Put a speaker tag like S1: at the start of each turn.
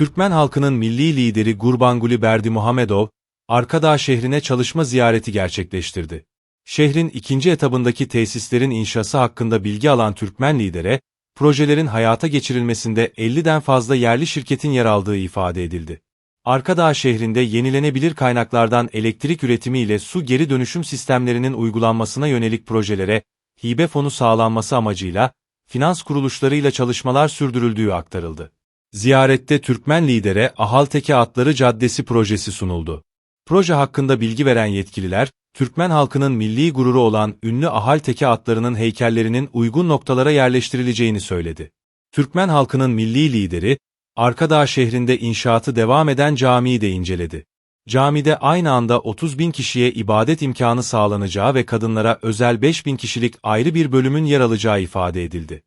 S1: Türkmen halkının milli lideri Gurbanguly Berdimuhamedov, Arkadağ şehrine çalışma ziyareti gerçekleştirdi. Şehrin ikinci etabındaki tesislerin inşası hakkında bilgi alan Türkmen lidere, projelerin hayata geçirilmesinde 50'den fazla yerli şirketin yer aldığı ifade edildi. Arkadağ şehrinde yenilenebilir kaynaklardan elektrik üretimi ile su geri dönüşüm sistemlerinin uygulanmasına yönelik projelere hibe fonu sağlanması amacıyla finans kuruluşlarıyla çalışmalar sürdürüldüğü aktarıldı. Ziyarette Türkmen lidere Ahalteke Atları Caddesi projesi sunuldu. Proje hakkında bilgi veren yetkililer, Türkmen halkının milli gururu olan ünlü Ahalteke atlarının heykellerinin uygun noktalara yerleştirileceğini söyledi. Türkmen halkının milli lideri, Arkadağ şehrinde inşaatı devam eden camiyi de inceledi. Camide aynı anda 30 bin kişiye ibadet imkanı sağlanacağı ve kadınlara özel 5 bin kişilik ayrı bir bölümün yer alacağı ifade edildi.